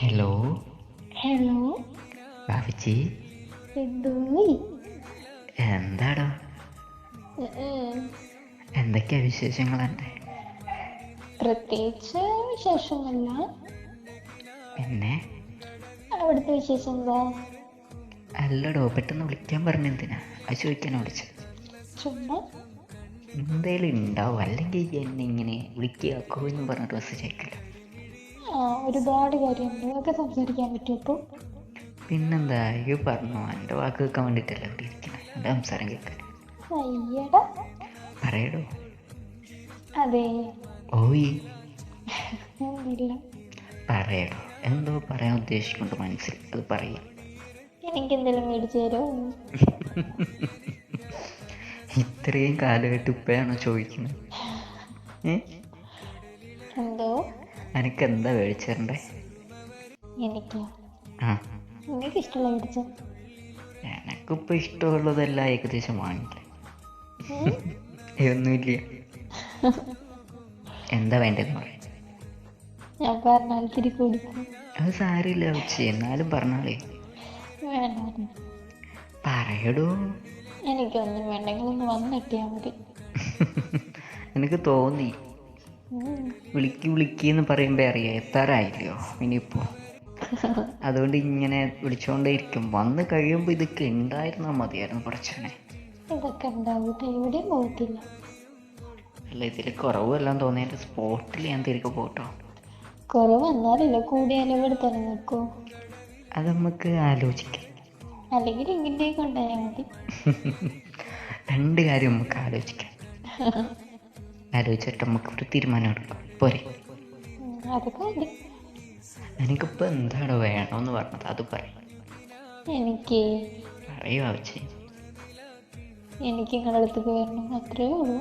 Hello hello ബാബിച്ചി? എന്താടോ? എന്തൊക്കെയാ വിശേഷങ്ങൾ എന്റെ പ്രത്യേകിച്ച് വിശേഷമൊന്നുമില്ല പിന്നെ? അവിടുത്തെ വിശേഷം എന്താ അല്ലടോ പെട്ടെന്ന് വിളിക്കാൻ പറഞ്ഞെന്തിനാ അത് ചോദിക്കാനാ വിളിച്ചത്. എന്തേലും ഉണ്ടാവും? അല്ലെങ്കിൽ എന്നെ ഇങ്ങനെ വിളിക്കുക എന്ന് പറഞ്ഞിട്ട് മെസ്സേജ് അയക്കില്ല ഒരുപാട് കാര്യമുണ്ട്. അതൊക്കെ സംസാരിക്കാൻ പറ്റും ഇപ്പോൾ പിന്നെന്താ? അയ്യോ പറഞ്ഞു. എന്റെ വാക്ക് കേൾക്കാൻ വേണ്ടിയിട്ടല്ല ഇവിടെ ഇരിക്കണേ എന്റെ സംസാരം കേൾക്കാൻ. അയ്യടാ. പറയടോ. അതെ. ഓയ്. പറയടോ. എന്തോ പറയാൻ ഉദ്ദേശിക്കുന്നുണ്ട് മനസ്സിൽ. അത് പറയും. എനിക്ക് എന്തെങ്കിലും മേടിച്ചു തരുമോ? ഇത്രയും കാലമായിട്ട് ഇപ്പോഴാണോ ചോദിക്കുന്നത് എന്തോ? എനിക്ക് എന്താ മേടിച്ചേരണ്ടേ എനിക്ക്. ആ. നിങ്ങൾക്ക് ഇഷ്ടമുള്ള മേടിച്ചോ എനക്കിപ്പോൾ ഇഷ്ടമുള്ളതെല്ലാം ഏകദേശം വാങ്ങില്ലേ ഒന്നുമില്ല. എന്താ വേണ്ടെന്ന് പറയാം ഞാൻ പറഞ്ഞാൽ തിരി കൊടുക്കും. അത് സാരില്ല ഉച്ച. എന്നാലും പറഞ്ഞാളേ. വേണ്ട പറയടോ. എനിക്കൊന്നും വേണ്ടെങ്കിൽ ഒന്ന് വന്നെത്തിയാൽ മതി. എനിക്ക് തോന്നി. വിളിക്ക് വിളിക്കെന്ന് പറയുമ്പോൾ അറിയാം. എത്താറായില്ലയോ? ഇനിയിപ്പോൾ അതുകൊണ്ട് ഇങ്ങനെ വിളിച്ചുകൊണ്ടേ ഇരിക്കും. വന്ന് കഴിയുമ്പോൾ ഇതൊക്കെ ഉണ്ടായിരുന്നാൽ മതിയായിരുന്നു കുറച്ചനെ. ഇതൊക്കെ ഉണ്ടാവും എവിടെയും പോകത്തില്ല അല്ല ഇതിൽ കുറവെല്ലാം തോന്നിയിട്ട് സ്പോട്ടിൽ ഞാൻ തിരികെ പോട്ടോ. കുറവ് എന്നാലില്ല കൂടിയാലും ഇവിടെ തന്നെ നിൽക്കൂ അത് നമുക്ക് ആലോചിക്കാം. അല്ലെങ്കിൽ ഇങ്ങോട്ടേക്ക് കൊണ്ടുപോയാൽ മതി. രണ്ട് കാര്യം നമുക്ക് ആലോചിക്കാം. ആലോചിച്ചിട്ട് നമുക്ക് ഒരു തീരുമാനം എടുക്കാം. പോരെ. എനിക്കിപ്പോ എനിക്കിപ്പോൾ എന്താണോ വേണമെന്ന് പറഞ്ഞത്? അത് പറയും എനിക്ക് പറയൂ ആവശ്യം. എനിക്ക് നിങ്ങളുടെ വരണം അത്രേ ഉള്ളൂ.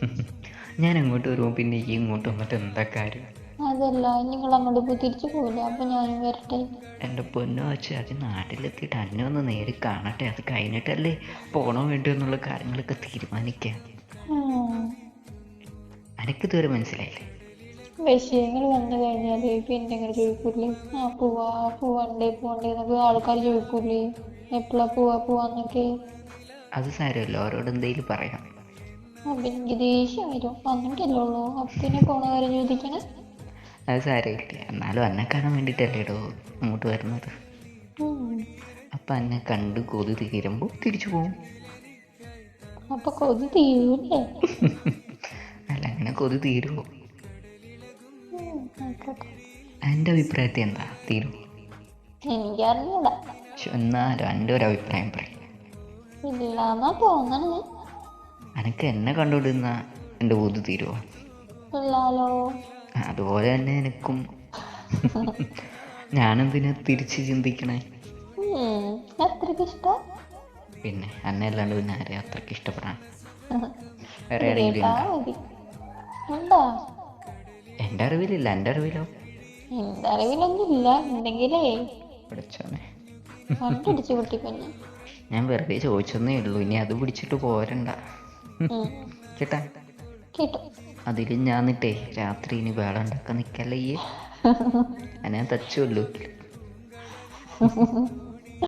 ഞാൻ അങ്ങോട്ട് വരുമ്പോൾ പിന്നെ ഈ ഇങ്ങോട്ട് വന്നിട്ട് എന്താ കാര്യം? അതല്ല നിങ്ങൾ അങ്ങോട്ട് പോയി തിരിച്ചു പോകില്ല അപ്പൊ ഞാനും വരട്ടെ. എന്റെ പൊന്നോ വെച്ച് അത് നാട്ടിലെത്തിയിട്ട് അന്നെ ഒന്ന് നേരി കാണട്ടെ. അത് കഴിഞ്ഞിട്ടല്ലേ പോണോ വേണ്ടോ എന്നുള്ള കാര്യങ്ങളൊക്കെ തീരുമാനിക്കാം. ഉം. ഇതുവരെ മനസ്സിലായില്ലേ? വിഷയങ്ങൾ വന്നു കഴിഞ്ഞാൽ പിന്നെ ഇങ്ങനെ ചോദിക്കൂലേ ആ പോവാ പോവണ്ടേ പോവണ്ടേ എന്നൊക്കെ ആൾക്കാർ ചോദിക്കൂലേ എപ്പോഴാ പോവാ പോവാന്നൊക്കെ അത് സാരമല്ല അവരോട് എന്തെങ്കിലും പറയാം. അപ്പൊ എനിക്ക് ദേഷ്യം വരും. വന്നിട്ടല്ലേ ഉള്ളൂ. അപ്പൊ പിന്നെ പോണ കാര്യം ചോദിക്കണേ. അത് സാരമില്ല. എന്നാലും എന്നെ കാണാൻ വേണ്ടിയിട്ടല്ലേടോ അങ്ങോട്ട് വരുന്നത്. അപ്പൊ അന്നെ എന്നെ കണ്ട് കൊതി തീരുമ്പോൾ തിരിച്ചു പോകും അപ്പൊ കൊതി തീരൂലേ അല്ല അങ്ങനെ കൊതി തീരുമോ എന്റെ എന്റെ അഭിപ്രായത്തിൽ എന്താ തീരുമോ എനിക്കറിഞ്ഞൂടാ. എന്നാലും എന്റെ ഒരു അഭിപ്രായം പറയും. ഇല്ലാന്നാ തോന്നണേ അനക്ക് എന്നെ കണ്ടുവിടുന്ന എന്റെ കൊതി ഇല്ലാലോ. അതുപോലെ തന്നെ എനിക്കും. ഞാനെന്തിനാ തിരിച്ച് ചിന്തിക്കണേ? അത്രയ്ക്ക് ഇഷ്ടം. പിന്നെ അന്നല്ലാണ്ട് പിന്നെ ആരെ അത്രയ്ക്ക് ഇഷ്ടപ്പെടാൻ? വേറെ ആരെങ്കിലും ഉണ്ടോ? എന്റെ അറിവിലില്ല എന്റെ അറിവിലോ? എന്റെ അറിവിലൊന്നും ഇല്ല ഉണ്ടെങ്കിലേ പഠിച്ചോനെ കണ്ടടിച്ചു കുട്ടിപ്പന്നെ ഞാൻ വെറുതെ ചോദിച്ചൊന്നേ ഉള്ളൂ. ഇനി അത് പിടിച്ചിട്ട് പോരണ്ട. കേട്ടാ കേട്ടു. അതിൽ ഞാൻ നിട്ടേ രാത്രി ഇനി വേളം ഉണ്ടാക്കാൻ നിക്കല്ലേ ഞാൻ തച്ചുള്ളൂ.